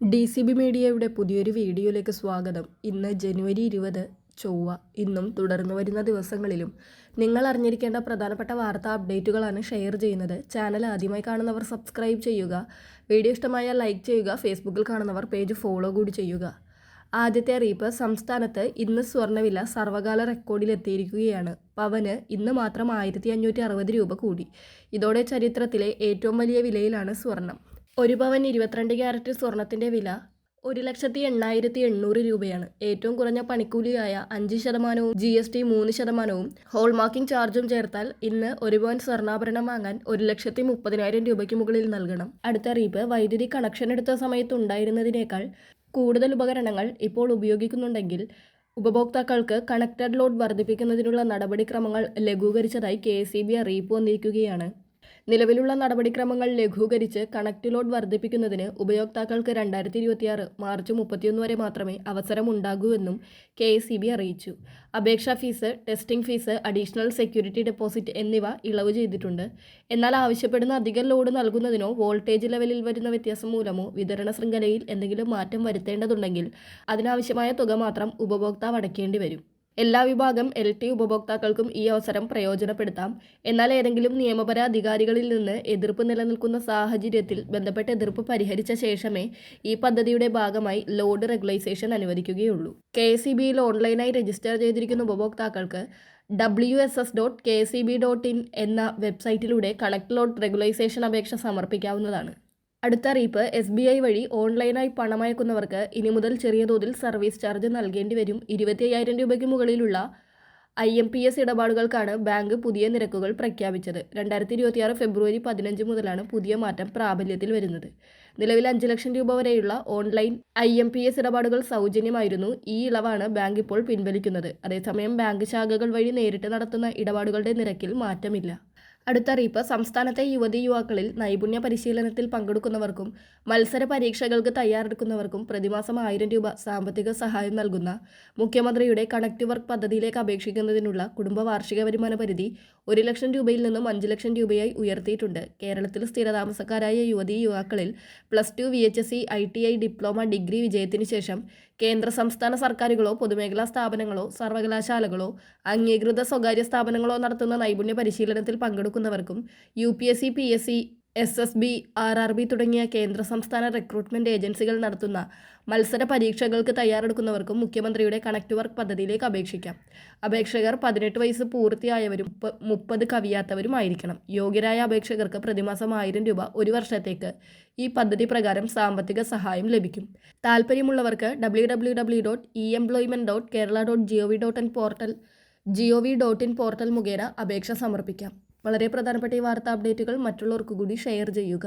D C B മീഡിയയുടെ പുതിയൊരു വീഡിയോയിലേക്ക് സ്വാഗതം. ഇന്ന് ജനുവരി ഇരുപത് ചൊവ്വ. ഇന്നും തുടർന്നു വരുന്ന ദിവസങ്ങളിലും നിങ്ങൾ അറിഞ്ഞിരിക്കേണ്ട പ്രധാനപ്പെട്ട വാർത്താ അപ്ഡേറ്റുകളാണ് ഷെയർ ചെയ്യുന്നത്. ചാനൽ ആദ്യമായി കാണുന്നവർ സബ്സ്ക്രൈബ് ചെയ്യുക വീഡിയോ ഇഷ്ടമായാൽ ലൈക്ക് ചെയ്യുക ഫേസ്ബുക്കിൽ കാണുന്നവർ പേജ് ഫോളോ കൂടി ചെയ്യുക. ആദ്യത്തെ അറിയിപ്പ് സംസ്ഥാനത്ത് ഇന്ന് സ്വർണവില സർവകാല റെക്കോർഡിലെത്തിയിരിക്കുകയാണ്. പവന് ഇന്ന് മാത്രം ആയിരത്തി അഞ്ഞൂറ്റി അറുപത് രൂപ കൂടി. ഇതോടെ ചരിത്രത്തിലെ ഏറ്റവും വലിയ വിലയിലാണ് സ്വർണം. ഒരു പവൻ ഇരുപത്തിരണ്ട് ക്യാരറ്റ് സ്വർണത്തിന്റെ വില ഒരു ലക്ഷത്തി എണ്ണായിരത്തി എണ്ണൂറ് രൂപയാണ്. ഏറ്റവും കുറഞ്ഞ പണിക്കൂലിയായ അഞ്ച് ശതമാനവും ജി എസ് ടി മൂന്ന് ശതമാനവും ഹോൾമാർക്കിംഗ് ചാർജും ചേർത്താൽ ഇന്ന് ഒരു പവൻ സ്വർണാഭരണം വാങ്ങാൻ ഒരു ലക്ഷത്തി മുപ്പതിനായിരം രൂപയ്ക്ക് മുകളിൽ നൽകണം. അടുത്ത അറിയിപ്പ് വൈദ്യുതി കണക്ഷൻ എടുത്ത സമയത്ത് ഉണ്ടായിരുന്നതിനേക്കാൾ കൂടുതൽ ഉപകരണങ്ങൾ ഇപ്പോൾ ഉപയോഗിക്കുന്നുണ്ടെങ്കിൽ ഉപഭോക്താക്കൾക്ക് കണക്റ്റഡ് ലോഡ് വർദ്ധിപ്പിക്കുന്നതിനുള്ള നടപടിക്രമങ്ങൾ ലഘൂകരിച്ചതായി കെ അറിയിപ്പ് വന്നിരിക്കുകയാണ്. നിലവിലുള്ള നടപടിക്രമങ്ങൾ ലഘൂകരിച്ച് കണക്ട് ലോഡ് വർദ്ധിപ്പിക്കുന്നതിന് ഉപയോക്താക്കൾക്ക് രണ്ടായിരത്തി ഇരുപത്തിയാറ് മാർച്ച് മുപ്പത്തിയൊന്ന് വരെ മാത്രമേ അവസരമുണ്ടാകൂ എന്നും കെ അറിയിച്ചു. അപേക്ഷാ fees testing fees additional security deposit എന്നിവ ഇളവ് ചെയ്തിട്ടുണ്ട്. എന്നാൽ ആവശ്യപ്പെടുന്ന അധിക ലോഡ് നൽകുന്നതിനോ വോൾട്ടേജ് ലെവലിൽ വരുന്ന വ്യത്യാസം മൂലമോ വിതരണ ശൃംഖലയിൽ എന്തെങ്കിലും മാറ്റം വരുത്തേണ്ടതുണ്ടെങ്കിൽ അതിനാവശ്യമായ തുക മാത്രം ഉപഭോക്താവ് അടയ്ക്കേണ്ടി വരും. എല്ലാ വിഭാഗം എൽ ടി ഉപഭോക്താക്കൾക്കും ഈ അവസരം പ്രയോജനപ്പെടുത്താം. എന്നാൽ ഏതെങ്കിലും നിയമപര അധികാരികളിൽ നിന്ന് എതിർപ്പ് നിലനിൽക്കുന്ന സാഹചര്യത്തിൽ ബന്ധപ്പെട്ട എതിർപ്പ് പരിഹരിച്ച ശേഷമേ ഈ പദ്ധതിയുടെ ഭാഗമായി ലോഡ് റെഗുലൈസേഷൻ അനുവദിക്കുകയുള്ളൂ. കെ എസ് ബിയിൽ ഓൺലൈനായി രജിസ്റ്റർ ചെയ്തിരിക്കുന്ന ഉപഭോക്താക്കൾക്ക് W S S dot K C B dot in എന്ന വെബ്സൈറ്റിലൂടെ കണക്ട് ലോഡ് റെഗുലൈസേഷൻ അപേക്ഷ സമർപ്പിക്കാവുന്നതാണ്. അടുത്ത അറിയിപ്പ് എസ് ബി ഐ വഴി ഓൺലൈനായി പണമയക്കുന്നവർക്ക് ഇനി മുതൽ ചെറിയ തോതിൽ സർവീസ് ചാർജ് നൽകേണ്ടി വരും. ഇരുപത്തി അയ്യായിരം രൂപയ്ക്ക് മുകളിലുള്ള ഐ എം പി എസ് ഇടപാടുകൾക്കാണ് ബാങ്ക് പുതിയ നിരക്കുകൾ പ്രഖ്യാപിച്ചത്. രണ്ടായിരത്തി ഇരുപത്തിയാറ് ഫെബ്രുവരി പതിനഞ്ച് മുതലാണ് പുതിയ മാറ്റം പ്രാബല്യത്തിൽ വരുന്നത്. നിലവിൽ അഞ്ച് ലക്ഷം രൂപ വരെയുള്ള online I M P S ഇടപാടുകൾ സൗജന്യമായിരുന്നു. ഈ ഇളവാണ് ബാങ്ക് ഇപ്പോൾ പിൻവലിക്കുന്നത്. അതേസമയം ബാങ്ക് ശാഖകൾ വഴി നേരിട്ട് നടത്തുന്ന ഇടപാടുകളുടെ നിരക്കിൽ മാറ്റമില്ല. അടുത്ത അറിയിപ്പ് സംസ്ഥാനത്തെ യുവതി യുവാക്കളിൽ നൈപുണ്യ പരിശീലനത്തിൽ പങ്കെടുക്കുന്നവർക്കും മത്സര പരീക്ഷകൾക്ക് തയ്യാറെടുക്കുന്നവർക്കും പ്രതിമാസം ആയിരം രൂപ സാമ്പത്തിക സഹായം നൽകുന്ന മുഖ്യമന്ത്രിയുടെ കണക്ട് വർക്ക് പദ്ധതിയിലേക്ക് അപേക്ഷിക്കുന്നതിനുള്ള കുടുംബ വാർഷിക വരുമാന പരിധി ഒരു ലക്ഷം രൂപയിൽ നിന്നും അഞ്ച് ലക്ഷം രൂപയായി ഉയർത്തിയിട്ടുണ്ട്. കേരളത്തിൽ സ്ഥിരതാമസക്കാരായ യുവതി യുവാക്കളിൽ plus two V H S C I T I diploma degree വിജയത്തിന് ശേഷം കേന്ദ്ര സംസ്ഥാന സർക്കാരുകളോ പൊതുമേഖലാ സ്ഥാപനങ്ങളോ സർവകലാശാലകളോ അംഗീകൃത സ്വകാര്യ സ്ഥാപനങ്ങളോ നടത്തുന്ന നൈപുണ്യ പരിശീലനത്തിൽ പങ്കെടുക്കുന്നവർക്കും U P S C P S C S S B R R B തുടങ്ങിയ കേന്ദ്ര സംസ്ഥാന റിക്രൂട്ട്മെന്റ് ഏജൻസികൾ നടത്തുന്ന മത്സര പരീക്ഷകൾക്ക് തയ്യാറെടുക്കുന്നവർക്കും മുഖ്യമന്ത്രിയുടെ കണക്ട് വർക്ക് പദ്ധതിയിലേക്ക് അപേക്ഷിക്കാം. അപേക്ഷകർ പതിനെട്ട് വയസ്സ് പൂർത്തിയായവരും മുപ്പത് കവിയാത്തവരും ആയിരിക്കണം. യോഗ്യരായ അപേക്ഷകർക്ക് പ്രതിമാസം ആയിരം രൂപ ഒരു വർഷത്തേക്ക് ഈ പദ്ധതി പ്രകാരം സാമ്പത്തിക സഹായം ലഭിക്കും. താല്പര്യമുള്ളവർക്ക് W W dot E dot Kerala dot G O V dot in portal G V dot in portal മുഖേന അപേക്ഷ സമർപ്പിക്കാം. വളരെ പ്രധാനപ്പെട്ട ഈ വാർത്താ അപ്ഡേറ്റുകൾ മറ്റുള്ളവർക്ക് കൂടി ഷെയർ ചെയ്യുക.